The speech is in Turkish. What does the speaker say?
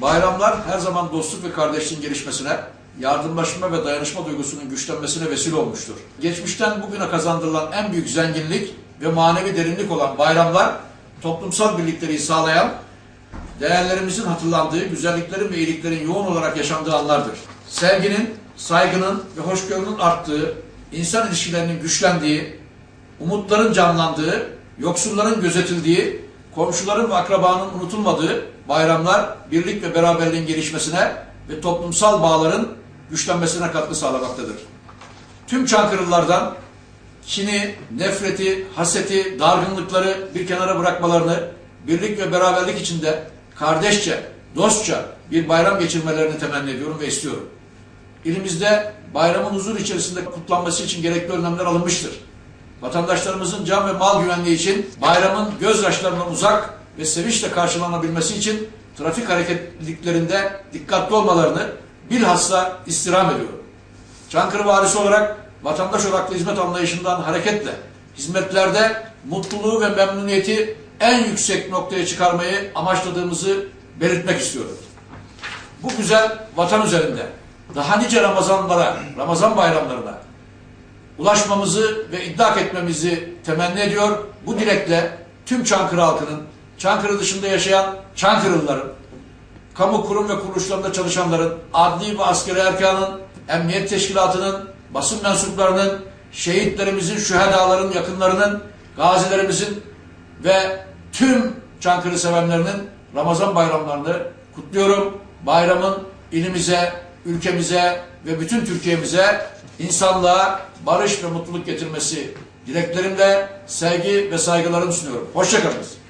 Bayramlar her zaman dostluk ve kardeşliğin gelişmesine, yardımlaşma ve dayanışma duygusunun güçlenmesine vesile olmuştur. Geçmişten bugüne kazandırılan en büyük zenginlik ve manevi derinlik olan bayramlar, toplumsal birlikleri sağlayan, değerlerimizin hatırlandığı, güzelliklerin ve iyiliklerin yoğun olarak yaşandığı anlardır. Sevginin, saygının ve hoşgörünün arttığı, insan ilişkilerinin güçlendiği, umutların canlandığı, yoksulların gözetildiği, komşuların ve akrabanın unutulmadığı bayramlar birlik ve beraberliğin gelişmesine ve toplumsal bağların güçlenmesine katkı sağlamaktadır. Tüm Çankırılılardan kini, nefreti, haseti, dargınlıkları bir kenara bırakmalarını, birlik ve beraberlik içinde kardeşçe, dostça bir bayram geçirmelerini temenni ediyorum ve istiyorum. İlimizde bayramın huzur içerisinde kutlanması için gerekli önlemler alınmıştır. Vatandaşlarımızın can ve mal güvenliği için bayramın gözyaşlarından uzak ve sevinçle karşılanabilmesi için trafik hareketliliklerinde dikkatli olmalarını bilhassa istirham ediyorum. Çankırı valisi olarak vatandaş odaklı hizmet anlayışından hareketle hizmetlerde mutluluğu ve memnuniyeti en yüksek noktaya çıkarmayı amaçladığımızı belirtmek istiyorum. Bu güzel vatan üzerinde daha nice Ramazanlara, Ramazan bayramlarına ulaşmamızı ve idrak etmemizi temenni ediyor. Bu dilekle tüm Çankırı halkının, Çankırı dışında yaşayan Çankırılıların, kamu kurum ve kuruluşlarında çalışanların, adli ve askeri erkanın, emniyet teşkilatının, basın mensuplarının, şehitlerimizin, şühedaların, yakınlarının, gazilerimizin ve tüm Çankırı sevenlerinin Ramazan bayramlarını kutluyorum. Bayramın ilimize, ülkemize ve bütün Türkiye'mize insanlığa barış ve mutluluk getirmesi dileklerimle sevgi ve saygılarımı sunuyorum. Hoşçakalınız.